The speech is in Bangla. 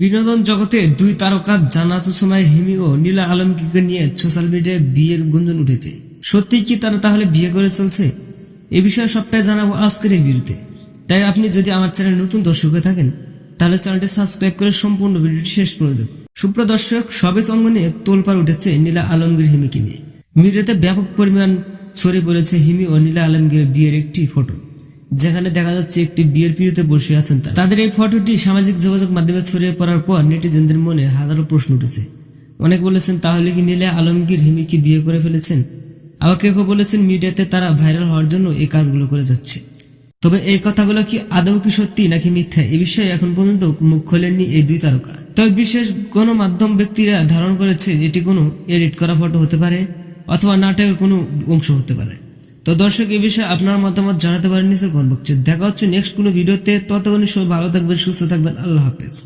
বিনোদন জগতে দুই তারকা জানাতু সময় হিমি ও নীলা আলমগীরকে নিয়ে সোশ্যাল মিডিয়ায় বিয়ের গুঞ্জন উঠেছে। সত্যি কি তারা তাহলে বিয়ে করে চলছে? এ বিষয়ে সবটাই জানাব আজকের এই ভিডিওতে। তাই আপনি যদি আমার চ্যানেল নতুন দর্শক হয়ে থাকেন, তাহলে চ্যানেলটি সাবস্ক্রাইব করে সম্পূর্ণ ভিডিওটি শেষ করে দেব সুপ্রিয় দর্শক, সবে অঙ্গনে তোলপাড় উঠেছে নীলা আলমগীর হিমিকে নিয়ে। মিডিয়াতে ব্যাপক পরিমাণ ছড়িয়ে পড়েছে হিমি ও নীলা আলমগীরের বিয়ের একটি ফটো যেখানে দেখা যাচ্ছে একটি বিয়ের পিড়িতে বসে আছেন তারা। তাদের এই ফটোটি সামাজিক যোগাযোগ মাধ্যমে ছড়িয়ে পড়ার পর নেটিজেনদের মনে হাজারো প্রশ্ন উঠেছে। অনেক বলেছেন, তাহলে কি নীলা আলমগীর হিমিকে বিয়ে করে ফেলেছেন? আবার কেউ কেউ বলেছেন, মিডিয়াতে তারা ভাইরাল হওয়ার জন্য এই কাজগুলো করে যাচ্ছে। তবে এই কথাগুলো কি আদৌ কি সত্যি নাকি মিথ্যা, এ বিষয়ে এখন পর্যন্ত মুখ খোলেননি এই দুই তারকা। তবে বিশেষ গণমাধ্যম ব্যক্তিরা ধারণ করেছে, এটি কোনো এডিট করা ফটো হতে পারে অথবা নাটকের কোনো অংশ হতে পারে। তো দর্শক এই বিষয়ে আপনার মতামত জানাতে পারেন নিচে কমেন্ট বক্সে। দেখা হচ্ছে নেক্সট কোনো ভিডিওতে ততক্ষণ সবাই ভালো থাকবেন, সুস্থ থাকবেন। আল্লাহ হাফেজ।